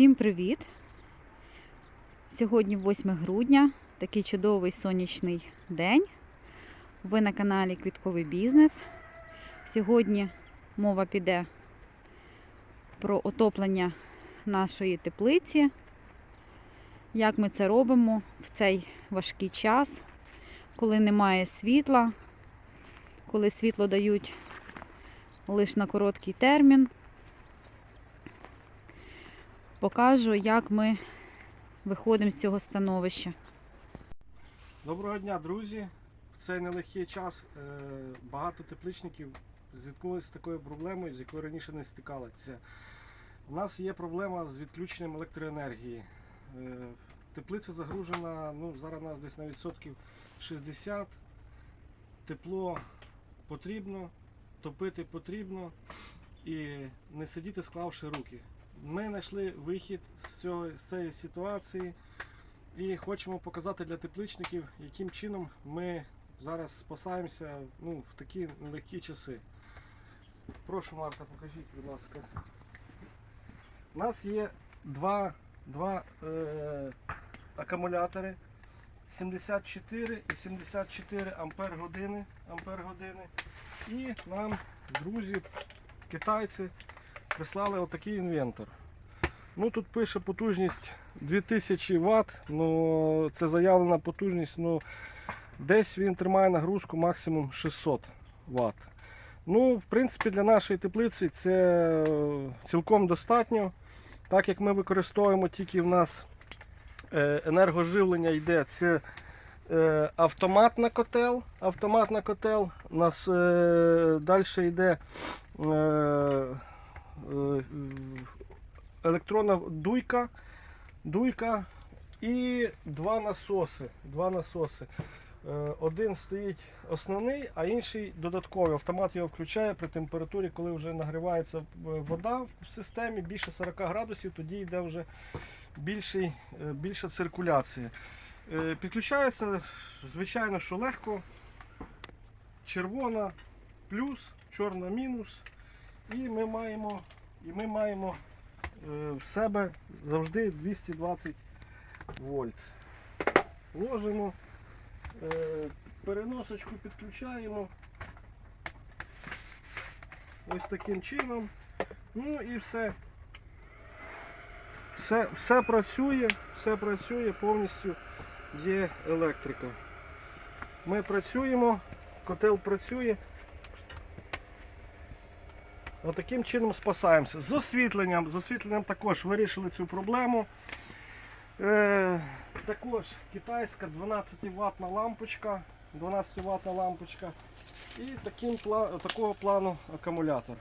Всім привіт! Сьогодні 8 грудня, такий чудовий сонячний день. Ви на каналі Квітковий бізнес. Сьогодні мова піде про отоплення нашої теплиці. Як ми це робимо в цей важкий час, коли немає світла, коли світло дають лише на короткий термін. Покажу, як ми виходимо з цього становища. Доброго дня, друзі! В цей нелегкий час е, багато тепличників зіткнулися з такою проблемою, з якою раніше не стикалися. У нас є проблема з відключенням електроенергії. Е, Теплиця загружена, ну, зараз у нас десь на відсотків 60. Тепло потрібно, топити потрібно і не сидіти склавши руки. Ми знайшли вихід з, цього, з цієї ситуації. І хочемо показати для тепличників, яким чином ми зараз спасаємося ну, в такі нелегкі часи. Прошу, Марта, покажіть, будь ласка. У нас є два, два е, акумулятори 74 і 74 ампер години, ампер години. І нам друзі, китайці, прислали отакий інвентор. Ну тут пише потужність 2000 Вт, ну це заявлена потужність, ну десь він тримає нагрузку максимум 600 Вт. Ну, в принципі, для нашої теплиці це е, цілком достатньо. Так як ми використовуємо тільки в нас е, енергоживлення йде, це е, автоматна котел. Автоматна котел. У нас далі йде електронна дуйка, дуйка і два насоси. Два насоси. Е, Один стоїть основний, а інший додатковий. Автомат його включає при температурі, коли вже нагрівається е, вода в системі більше 40 градусів, тоді йде вже більший, е, більша циркуляція. Е, Підключається, звичайно, що легко. Червона плюс, чорна мінус. І ми маємо, і ми маємо е, в себе завжди 220 вольт. Ложимо, е, переносочку підключаємо. Ось таким чином. Ну і все. Все, все працює, все працює, повністю є електрика. Ми працюємо, котел працює. Отаким чином спасаємося. З освітленням, з освітленням також вирішили цю проблему. Е, також китайська 12 ватна лампочка, 12 ватна лампочка і таким, такого плану акумулятор.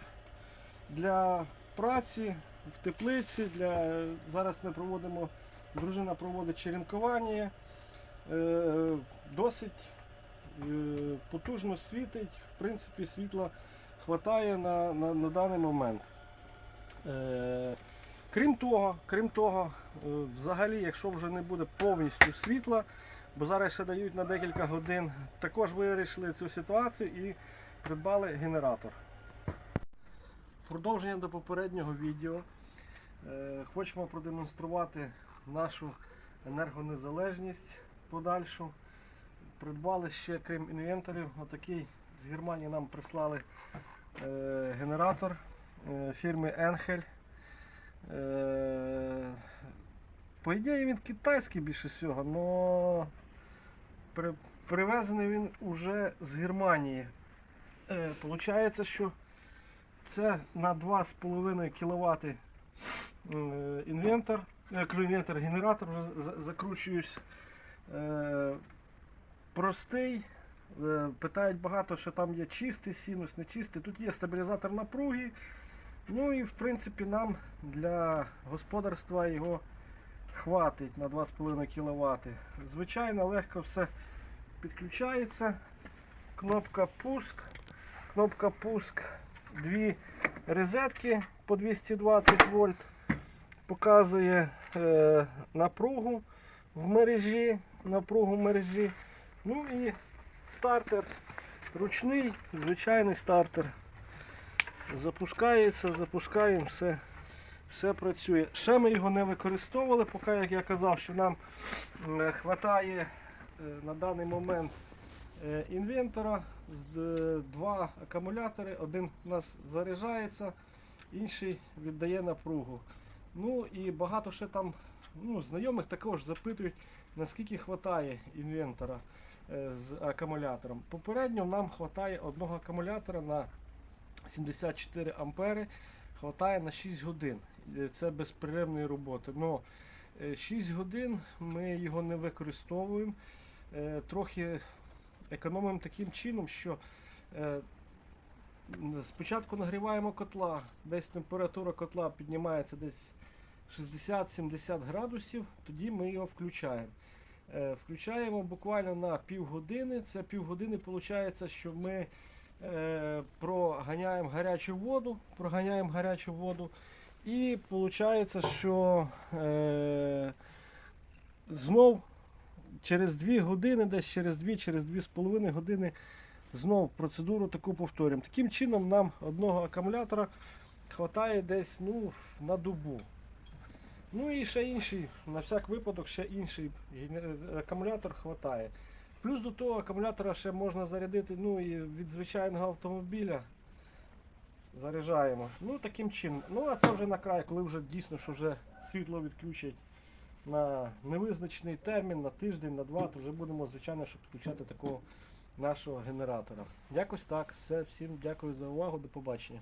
Для праці в теплиці, для, зараз ми проводимо, дружина проводить черенкування. Е, досить е, потужно світить, в принципі, світла хватає на, на, на даний момент. Е, крім того, крім того, е, взагалі, якщо вже не буде повністю світла, бо зараз ще дають на декілька годин, також вирішили цю ситуацію і придбали генератор. Продовження до попереднього відео. Е, Хочемо продемонструвати нашу енергонезалежність подальшу. Придбали ще, крім інвентарів, отакий з Германії нам прислали генератор е, фірми Enhel. Е, по ідеї він китайський більше всього, але при, привезений він уже з Германії. Е, Получається, що це на 2,5 кВт е, інвентор. Інвентор, генератор закручуюсь. Е, простий. Е, Питають багато, що там є чистий синус, не чистий. Тут є стабілізатор напруги. Ну і в принципі нам для господарства його хватить на 2,5 кВт. Звичайно, легко все підключається. Кнопка пуск. Кнопка пуск. Дві розетки по 220 вольт. Показує е, напругу в мережі. Напругу в мережі. Ну і стартер ручний, звичайний стартер. Запускається, запускаємо, все все працює. Ще ми його не використовували, поки, як я казав, що нам вистачає на даний момент е, інвентора, е, два акумулятори, один у нас заряджається, інший віддає напругу. Ну і багато ще там ну, знайомих також запитують, наскільки вистачає інвентора е, з акумулятором. Попередньо нам вистачає одного акумулятора на 74 ампери, вистачає на 6 годин. Е, Це безперервної роботи. Но е, 6 годин ми його не використовуємо. Е, Трохи економимо таким чином, що е, спочатку нагріваємо котла, десь температура котла піднімається десь 60-70 градусів, тоді ми його включаємо. Е, Включаємо буквально на півгодини. Це півгодини виходить, що ми е, проганяємо гарячу воду, проганяємо гарячу воду. І виходить, що е, знов через 2 години, десь через 2, через 2,5 години знов процедуру таку повторюємо. Таким чином нам одного акумулятора хватає десь ну, на добу. Ну і ще інший, на всяк випадок, ще інший акумулятор хватає. Плюс до того акумулятора ще можна зарядити ну, і від звичайного автомобіля. Заряджаємо. Ну, таким чином. Ну, а це вже на край, коли вже дійсно що вже світло відключать на невизначений термін, на тиждень, на два, то вже будемо, звичайно, що підключати такого нашого генератора. Якось так. Все, всім дякую за увагу, до побачення.